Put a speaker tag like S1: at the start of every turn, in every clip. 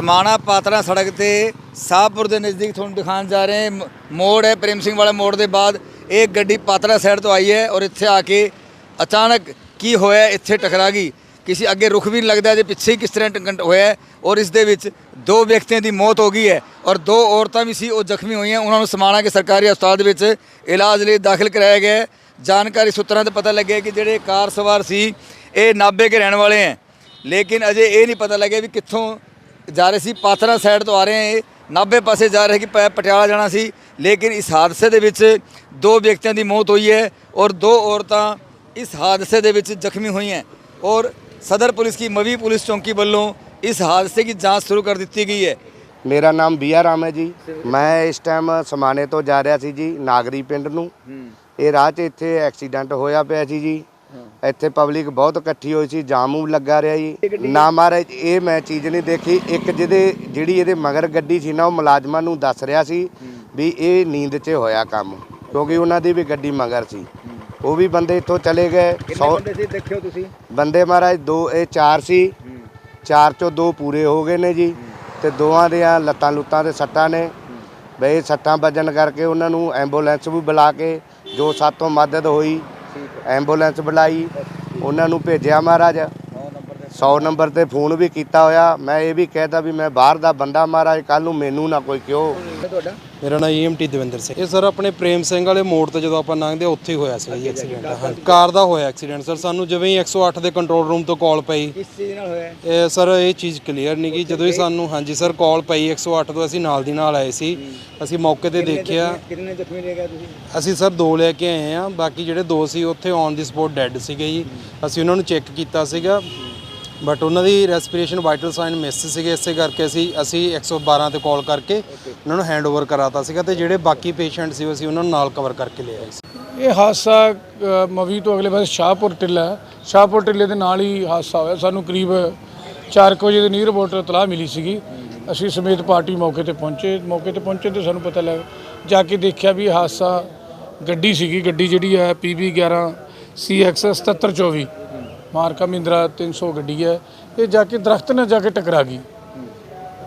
S1: ਸਮਾਣਾ ਪਾਤਰਾ ਸੜਕ ਤੇ ਸਾਹਪੁਰ ਦੇ ਨਜ਼ਦੀਕ ਤੁਹਾਨੂੰ ਦਿਖਾਉਣ ਜਾ ਰਹੇ ਹਾਂ। ਮ- ਮੋੜ ਹੈ, ਪ੍ਰੇਮ ਸਿੰਘ ਵਾਲਾ ਮੋੜ ਦੇ ਬਾਅਦ ਇਹ ਗੱਡੀ ਪਾਤਰਾ ਸਾਈਡ ਤੋਂ ਆਈ ਹੈ ਔਰ ਇੱਥੇ ਆ ਕੇ ਅਚਾਨਕ ਕੀ ਹੋਇਆ, ਇੱਥੇ ਟਕਰਾ ਗਈ। ਕਿਸੇ ਅੱਗੇ ਰੁਖ ਵੀ ਨਹੀਂ ਲੱਗਦਾ ਜੇ ਪਿੱਛੇ ਹੀ ਕਿਸ ਤਰ੍ਹਾਂ ਟੰਕੰਟ ਹੋਇਆ ਔਰ ਇਸ ਦੇ ਵਿੱਚ ਦੋ ਵਿਅਕਤੀਆਂ ਦੀ ਮੌਤ ਹੋ ਗਈ ਹੈ ਔਰ ਦੋ ਔਰਤਾਂ ਵੀ ਸੀ, ਉਹ ਜ਼ਖਮੀ ਹੋਈਆਂ। ਉਹਨਾਂ ਨੂੰ ਸਮਾਣਾ ਕੇ ਸਰਕਾਰੀ ਹਸਪਤਾਲ ਦੇ ਵਿੱਚ ਇਲਾਜ ਲਈ ਦਾਖਲ ਕਰਾਇਆ ਗਿਆ ਜਾਣਕਾਰੀ ਸੂਤਰਾਂ ਤੋਂ ਪਤਾ ਲੱਗਿਆ ਕਿ ਜਿਹੜੇ ਕਾਰ ਸਵਾਰ ਸੀ, ਇਹ ਨਾਭੇ ਕੇ ਰਹਿਣ ਵਾਲੇ ਹੈ। ਲੇਕਿਨ ਅਜੇ ਇਹ ਨਹੀਂ ਪਤਾ ਲੱਗਿਆ ਵੀ ਕਿੱਥੋਂ ਜਾ ਰਹੇ ਸੀ ਪਾਤਰਾ ਸਾਈਡ ਤੋਂ ਆ ਰਹੇ ਹੈ ਇਹ। ਨਾਭੇ ਪਾਸੇ ਜਾ ਰਹੇ ਕਿ ਪ- ਪਟਿਆਲਾ ਜਾਣਾ ਸੀ। ਲੇਕਿਨ ਇਸ ਹਾਦਸੇ ਦੇ ਵਿੱਚ ਦੋ ਵਿਅਕਤੀਆਂ ਦੀ ਮੌਤ ਹੋਈ ਹੈ ਔਰ ਦੋ ਔਰਤਾਂ ਇਸ ਹਾਦਸੇ ਦੇ ਵਿੱਚ ਜ਼ਖਮੀ ਹੋਈਆਂ। ਔਰ ਸਦਰ ਪੁਲਿਸ ਕੀ ਮਵੀ ਪੁਲਿਸ ਚੌਂਕੀ ਵੱਲੋਂ ਇਸ ਹਾਦਸੇ ਦੀ ਜਾਂਚ ਸ਼ੁਰੂ ਕਰ ਦਿੱਤੀ ਗਈ ਹੈ।
S2: ਮੇਰਾ ਨਾਮ ਬੀਆ ਰਾਮ ਹੈ ਜੀ। ਮੈਂ ਇਸ ਟਾਈਮ ਸਮਾਣੇ ਤੋਂ ਜਾ ਰਿਹਾ ਸੀ ਜੀ ਨਾਗਰੀ ਪਿੰਡ ਨੂੰ। ਇਹ ਰਾਹ 'ਚ ਇੱਥੇ ਐਕਸੀਡੈਂਟ ਹੋਇਆ ਪਿਆ ਸੀ ਜੀ। ਇੱਥੇ ਪਬਲਿਕ ਬਹੁਤ ਇਕੱਠੀ ਹੋਈ ਸੀ ਜਾਮ ਲੱਗਾ ਰਿਹਾ ਜੀ। ਨਾ ਮਹਾਰਾਜ ਇਹ ਮੈਂ ਚੀਜ਼ ਨਹੀਂ ਦੇਖੀ। ਇੱਕ ਜਿਹਦੇ ਜਿਹੜੀ ਇਹਦੇ ਮਗਰ ਗੱਡੀ ਸੀ ਨਾ ਉਹ ਮੁਲਾਜ਼ਮਾਂ ਨੂੰ ਦੱਸ ਰਿਹਾ ਸੀ ਵੀ ਇਹ ਨੀਂਦ 'ਚ ਹੋਇਆ ਕੰਮ ਕਿਉਂਕਿ ਉਹਨਾਂ ਦੀ ਵੀ ਗੱਡੀ ਮਗਰ ਸੀ। ਉਹ ਵੀ ਬੰਦੇ ਇੱਥੋਂ ਚਲੇ ਗਏ। 100
S1: ਸੀ ਦੇਖਿਓ ਤੁਸੀਂ?
S2: ਬੰਦੇ ਮਹਾਰਾਜ ਦੋ ਇਹ ਚਾਰ ਸੀ। ਚਾਰ ਚੋਂ ਦੋ ਪੂਰੇ ਹੋ ਗਏ ਨੇ ਜੀ। ਤੇ ਦੋਵਾਂ ਦੀਆਂ ਲੱਤਾਂ ਲੁੱਤਾਂ ਤੇ ਸੱਟਾਂ ਨੇ। ਬਈ ਸੱਟਾਂ ਵੱਜਣ ਕਰਕੇ ਉਹਨਾਂ ਨੂੰ ਐਂਬੂਲੈਂਸ ਵੀ ਬੁਲਾ ਕੇ ਜੋ ਸਾਤੋਂ ਮਦਦ ਹੋਈ। ਐਂਬੂਲੈਂਸ ਬੁਲਾਈ ਉਹਨਾਂ ਨੂੰ ਭੇਜਿਆ ਮਹਾਰਾਜ। 100 ਨੰਬਰ ਤੇ ਫੋਨ ਵੀ ਕੀਤਾ ਹੋਇਆ। ਮੈਂ ਇਹ ਵੀ ਕਹਿਦਾ ਵੀ ਮੈਂ ਬਾਹਰ ਦਾ ਬੰਦਾ ਮਹਾਰਾਜ ਕੱਲ ਨੂੰ ਮੈਨੂੰ ਨਾ ਕੋਈ ਕਿਉ।
S1: ਤੁਹਾਡਾ?
S3: ਮੇਰਾ ਨਾਮ ਈਐਮਟੀ ਦਵਿੰਦਰ ਸਿੰਘ। ਇਹ ਸਰ ਆਪਣੇ ਪ੍ਰੇਮ ਸਿੰਘ ਵਾਲੇ ਮੋੜ ਤੇ ਜਦੋਂ ਆਪਾਂ ਲੰਘਦੇ ਉੱਥੇ ਹੀ ਹੋਇਆ ਸੀ ਜੀ ਐਕਸੀਡੈਂਟ ਹਾਂ ਕਾਰ ਦਾ ਹੋਇਆ ਐਕਸੀਡੈਂਟ ਸਰ। ਸਾਨੂੰ ਜਿਵੇਂ ਹੀ 108 ਦੇ ਕੰਟਰੋਲ ਰੂਮ ਤੋਂ ਕਾਲ ਪਈ।
S1: ਕਿਸ ਚੀਜ਼ ਨਾਲ ਹੋਇਆ?
S3: ਇਹ ਸਰ ਇਹ ਚੀਜ਼ ਕਲੀਅਰ ਨਹੀਂ ਗਈ ਜਦੋਂ ਹੀ ਸਾਨੂੰ ਹਾਂਜੀ ਸਰ ਕਾਲ ਪਈ 108 ਤੋਂ ਅਸੀਂ ਨਾਲ ਦੀ ਨਾਲ ਆਏ ਸੀ। ਅਸੀਂ ਮੌਕੇ ਤੇ ਦੇਖਿਆ।
S1: ਕਿੰਨੇ ਜ਼ਖਮੀ ਲੈ ਗਏ ਤੁਸੀਂ?
S3: ਅਸੀਂ ਸਰ ਦੋ ਲੈ ਕੇ ਆਏ ਆ ਬਾਕੀ ਜਿਹੜੇ ਦੋ ਸੀ ਉੱਥੇ ਔਨ ਦੀ ਸਪੋਟ ਡੈੱਡ ਸੀਗੇ ਜੀ। ਅਸੀਂ ਉਹਨਾਂ ਨੂੰ ਚੈੱਕ ਕੀਤਾ ਸੀਗਾ। ਬਟ ਉਹਨਾਂ ਦੀ ਰੈਸਪੀਰੇਸ਼ਨ ਵਾਈਟਲ ਸਾਈਨ ਮਿਸ ਸੀਗੇ ਇਸੇ ਕਰਕੇ ਅਸੀਂ ਅਸੀਂ 112 ਤੇ ਕਾਲ ਕਰਕੇ ਉਹਨਾਂ ਨੂੰ ਹੈਂਡਓਵਰ ਕਰਾਤਾ ਸੀਗਾ ਤੇ ਜਿਹੜੇ ਬਾਕੀ ਪੇਸ਼ੈਂਟ ਸੀ ਉਹ ਅਸੀਂ ਉਹਨਾਂ ਨੂੰ ਨਾਲ ਕਵਰ ਕਰਕੇ ਲੈ ਆਏ ਸੀ।
S4: ਇਹ ਹਾਦਸਾ ਮਵੀ ਤੋਂ ਅਗਲੇ ਪਾਸੇ ਸ਼ਾਹਪੁਰ ਟਿੱਲਾ। ਸ਼ਾਹਪੁਰ ਟਿੱਲੇ ਦੇ ਨਾਲ ਹੀ ਹਾਦਸਾ ਹੋਇਆ। ਸਾਨੂੰ ਕਰੀਬ 4 ਵਜੇ ਦੀ ਨੀਰ ਰਿਪੋਰਟ ਇਤਲਾਹ ਮਿਲੀ ਸੀਗੀ। ਅਸੀਂ ਸਮੇਤ ਪਾਰਟੀ ਮੌਕੇ ਤੇ ਪਹੁੰਚੇ। ਮੌਕੇ ਤੇ ਪਹੁੰਚੇ ਤੇ ਸਾਨੂੰ ਪਤਾ ਲੱਗ ਜਾ ਕੇ ਦੇਖਿਆ ਵੀ ਹਾਦਸਾ ਗੱਡੀ ਸੀਗੀ। ਗੱਡੀ ਜਿਹੜੀ ਹੈ PB 11 CX 7724 ਮਾਰਕਾ ਮਹਿੰਦਰਾ 300 ਗੱਡੀ ਹੈ। ਇਹ ਜਾ ਕੇ ਦਰਖਤ ਨਾਲ ਜਾ ਕੇ ਟਕਰਾ ਗਈ।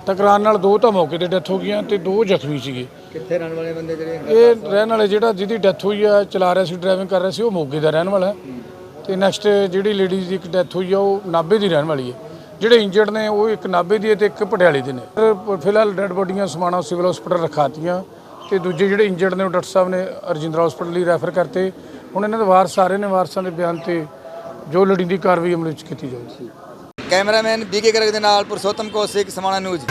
S4: ਟਕਰਾਉਣ ਨਾਲ ਦੋ ਤਾਂ ਮੌਕੇ ਤੇ ਡੈਥ ਹੋ ਗਈਆਂ ਤੇ ਦੋ ਜ਼ਖਮੀ ਸੀਗੇ।
S1: ਕਿੱਥੇ ਰਹਿਣ ਵਾਲੇ ਬੰਦੇ ਜਿਹੜੇ
S4: ਇਹ ਰਹਿਣ ਵਾਲੇ ਜਿਹੜਾ ਜਿਹਦੀ ਡੈਥ ਹੋਈ ਆ ਚਲਾ ਰਿਹਾ ਸੀ ਡਰਾਈਵਿੰਗ ਕਰ ਰਿਹਾ ਸੀ ਉਹ ਮੋਗੇ ਦਾ ਰਹਿਣ ਵਾਲਾ ਹੈ। ਤੇ ਨੈਕਸਟ ਜਿਹੜੀ ਲੇਡੀਜ਼ ਦੀ ਇੱਕ ਡੈਥ ਹੋਈ ਆ ਉਹ ਨਾਭੇ ਦੀ ਰਹਿਣ ਵਾਲੀ ਹੈ। ਜਿਹੜੇ ਇੰਜਰਡ ਨੇ ਉਹ ਇੱਕ ਨਾਭੇ ਦੀ ਹੈ ਤੇ ਇੱਕ ਪਟਿਆਲੇ ਦੇ ਨੇ। ਫਿਰ ਫਿਲਹਾਲ ਡੈਡ ਬੋਡੀਆਂ ਸਮਾਣਾ ਸਿਵਲ ਹਸਪੀਟਲ ਰਖਾਤੀਆਂ। ਤੇ ਦੂਜੇ ਜਿਹੜੇ ਇੰਜਰਡ ਨੇ ਉਹ ਡਾਕਟਰ ਸਾਹਿਬ ਨੇ ਰਜਿੰਦਰਾ ਹਸਪੀਟਲ ਲਈ ਰੈਫਰ ਕਰਤੇ। ਹੁਣ ਇਹਨਾਂ ਦੇ ਵਾਰਸ ਸਾਰੇ ਨੇ ਵਾਰਸਾਂ ਦੇ ਬਿਆਨ ਤੇ ਜੋ ਲੜੀ ਦੀ ਕਾਰਵਾਈ ਅਮਲ ਵਿੱਚ ਕੀਤੀ ਜਾਵੇਗੀ
S1: ਕੈਮਰਾਮੈਨ ਬੀਕੇ ਗਰਗ ਦੇ ਨਾਲ ਪੁਰਸ਼ੋਤਮ ਕੋਸਿਕ, ਸਮਾਣਾ ਨਿਊਜ਼।